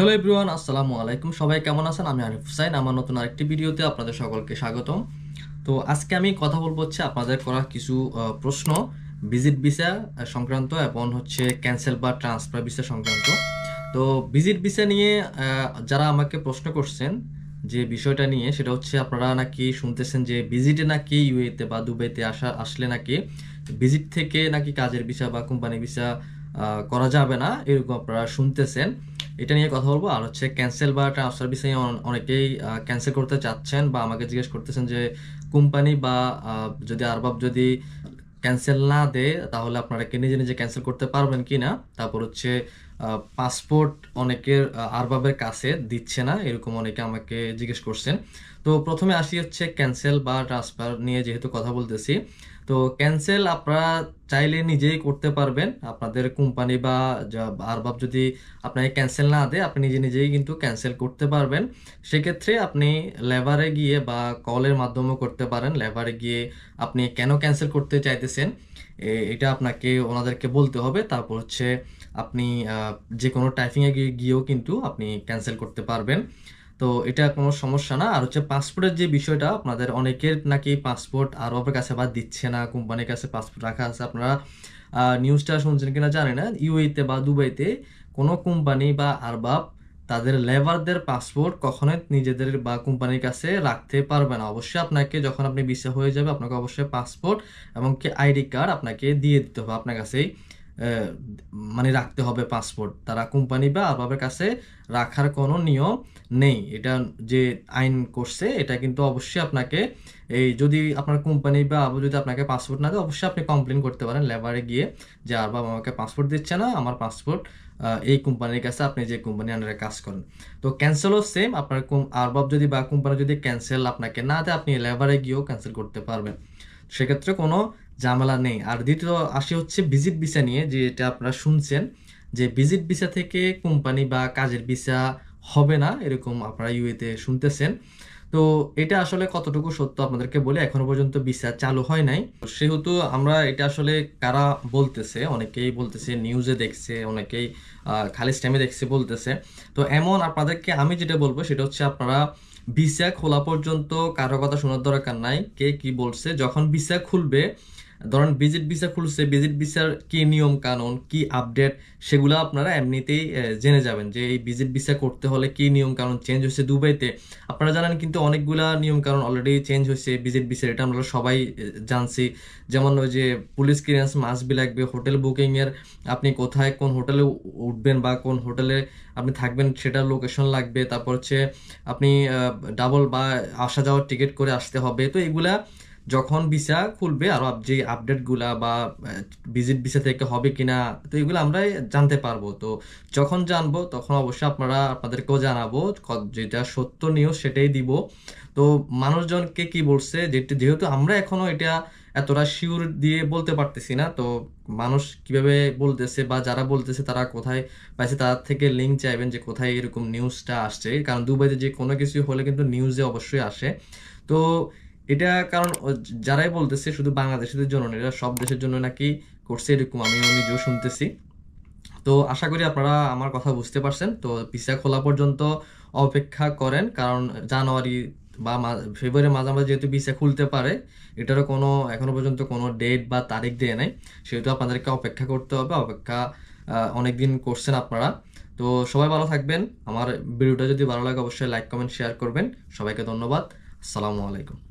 Hello everyone আসসালামু আলাইকুম। সবাই কেমন আছেন? আমি আরিফ হুসাইন। আমার নতুন আরেকটি ভিডিওতে আপনাদের সকলকে স্বাগতম। তো আজকে আমি কথা বলব হচ্ছে আপনাদের করা কিছু প্রশ্ন। ভিজিট ভিসা সংক্রান্ত এবং হচ্ছে ক্যান্সেল বা ট্রান্সফার ভিসা সংক্রান্ত। তো ভিজিট ভিসা নিয়ে যারা আমাকে প্রশ্ন করছেন, যে বিষয়টা নিয়ে, সেটা হচ্ছে আপনারা নাকি শুনতেছেন যে ভিজিটে নাকি ইউএতে বা দুবাইতে আসা, আসলে নাকি ভিজিট থেকে নাকি কাজের ভিসা বা কোম্পানি ভিসা করা যাবে না? এরকম আপনারা শুনতেছেন। এটা নিয়ে কথা বলব। আর হচ্ছে ক্যান্সেল বা ট্রান্সফার বিষয়ে অনেকেই ক্যান্সেল করতে চাচ্ছেন বা আমাকে জিজ্ঞেস করতেছেন যে, কোম্পানি বা যদি আরবাব যদি ক্যান্সেল না দেয়, তাহলে আপনারা কি নিজে নিজে ক্যান্সেল করতে পারবেন কি না তারপর হচ্ছে পাসপোর্ট অনেকের আরবাবের কাছে দিচ্ছে না, এরকম অনেকে আমাকে জিজ্ঞেস করছেন। তো প্রথমে আসি হচ্ছে ক্যান্সেল বা ট্রান্সফার নিয়ে যেহেতু কথা বলতেছি। তো ক্যান্সেল আপনারা চাইলে নিজেই করতে পারবেন। আপনাদের কোম্পানি বা আরবাব যদি আপনাকে ক্যান্সেল না দেয়, আপনি নিজে নিজেই কিন্তু ক্যান্সেল করতে পারবেন। সেক্ষেত্রে আপনি লেবারে গিয়ে বা কলের মাধ্যমেও করতে পারেন। লেবারে গিয়ে আপনি কেন ক্যান্সেল করতে চাইতেছেন এটা আপনাকে, ওনাদেরকে বলতে হবে। তারপর হচ্ছে আপনি যে কোনো টাইপিংয়ে গিয়ে, গিয়েও কিন্তু আপনি ক্যান্সেল করতে পারবেন। তো এটা কোনো সমস্যা না। আর হচ্ছে পাসপোর্টের যে বিষয়টা, আপনাদের অনেকের নাকি পাসপোর্ট আরও আপনার কাছে বা দিচ্ছে না, কোম্পানির কাছে পাসপোর্ট রাখা আছে। আপনারা নিউজটা শুনছেন কিনা জানি না। ইউএতে বা দুবাইতে কোনো কোম্পানি বা আরবাব তাদের লেবারদের পাসপোর্ট কখনোই নিজেদের বা কোম্পানির কাছে রাখতে পারবে না। অবশ্যই আপনাকে যখন আপনি ভিসা হয়ে যাবে, আপনাকে অবশ্যই পাসপোর্ট এবং কি আইডি কার্ড আপনাকে দিয়ে দিতে হবে। আপনার কাছেই মানে রাখতে হবে পাসপোর্ট। তারা কোম্পানি বা আরবাবের কাছে রাখার কোনো নিয়ম নেই। এটা যে আইন করছে, এটা কিন্তু অবশ্যই আপনাকে এই যদি আপনার কোম্পানি বা আবার যদি আপনাকে পাসপোর্ট না দেয়, অবশ্যই আপনি কমপ্লেন করতে পারেন। লেবারে গিয়ে যে আরবাব আমাকে পাসপোর্ট দিচ্ছে না, আমার পাসপোর্ট এই কোম্পানির কাছে আপনি যে কোম্পানি আন্ডারে কাজ করেন। তো ক্যান্সেলও সেম আপনার আরবাব যদি বা কোম্পানি যদি ক্যান্সেল আপনাকে না দেয়, আপনি লেবারে গিয়েও ক্যান্সেল করতে পারবেন। সেক্ষেত্রে কোনো ঝামেলা নেই। আর দ্বিতীয় আসি হচ্ছে ভিজিট ভিসা নিয়ে যে এটা আপনারা শুনছেন, যে ভিজিট ভিসা থেকে কোম্পানি বা কাজের ভিসা হবে না, এরকম আপনারা ইউএতে শুনতেছেন। তো এটা আসলে কতটুকু সত্য আপনাদেরকে বলে, এখনও পর্যন্ত ভিসা চালু হয় নাই। সেহেতু আমরা এটা আসলে কারা বলতেছে, অনেকেই বলতেছে নিউজে দেখছে, অনেকেই খালি স্ট্যামে দেখছে বলতেছে। তো এমন আপনাদেরকে আমি যেটা বলব, সেটা হচ্ছে আপনারা ভিসা খোলা পর্যন্ত কারও কথা শোনার দরকার নাই, কে কি বলছে। যখন ভিসা খুলবে ধরেন ভিজিট ভিসা খুলছে ভিজিট ভিসার কি নিয়ম কানুন, কি আপডেট সেগুলো আপনারা এমনিতেই জেনে যাবেন যে এই ভিজিট ভিসা করতে হলে কি নিয়ম কানুন চেঞ্জ হয়েছে দুবাইতে। আপনারা জানেন কিন্তু অনেকগুলা নিয়ম কানুন অলরেডি চেঞ্জ হয়েছে ভিজিট ভিসা এটা আমরা সবাই জানছি। যেমন ওই যে পুলিশ ক্লিয়ারেন্স মাস্ট বি লাগবে হোটেল বুকিংয়ের আপনি কোথায় কোন হোটেলে উঠবেন বা কোন হোটেলে আপনি থাকবেন সেটার লোকেশন লাগবে। তারপর হচ্ছে আপনি ডাবল বা আসা যাওয়ার টিকিট করে আসতে হবে। তো এগুলা যখন ভিসা খুলবে আর যে আপডেটগুলা বা ভিজিট ভিসা থেকে হবে কিনা, তো এগুলো আমরা জানতে পারব। তো যখন জানব, তখন অবশ্যই আপনারা আপনাদেরকেও জানাব যেটা সত্য নিউজ সেটাই দিব। তো মানুষজনকে কি বলছে যেটা যেহেতু আমরা এখনও এটা এতটা শিওর দিয়ে বলতে পারতেছি না, তো মানুষ কীভাবে বলতেছে বা যারা বলতেছে তারা কোথায় পাইছে, তার থেকে লিঙ্ক চাইবেন যে কোথায় এরকম নিউজটা আসছে। কারণ দুবাইতে যে কোনো কিছু হলে কিন্তু নিউজে অবশ্যই আসে। তো এটা কারণ যারাই বলতেছে শুধু বাংলাদেশের জন্য না, এটা সব দেশের জন্য নাকি করছে এরকম আমি নিজেও শুনতেছি। তো আশা করি আপনারা আমার কথা বুঝতে পারছেন। তো ভিসা খোলা পর্যন্ত অপেক্ষা করেন কারণ জানুয়ারি বা ফেব্রুয়ারি মাঝামাঝি যেহেতু ভিসা খুলতে পারে এটারও কোনো এখনও পর্যন্ত কোনো ডেট বা তারিখ দেয় নাই। সেহেতু আপনাদেরকে অপেক্ষা করতে হবে অপেক্ষা অনেক দিন করছেন আপনারা। তো সবাই ভালো থাকবেন। আমার ভিডিওটা যদি ভালো লাগে অবশ্যই লাইক কমেন্ট শেয়ার করবেন। সবাইকে ধন্যবাদ। আসসালামু আলাইকুম।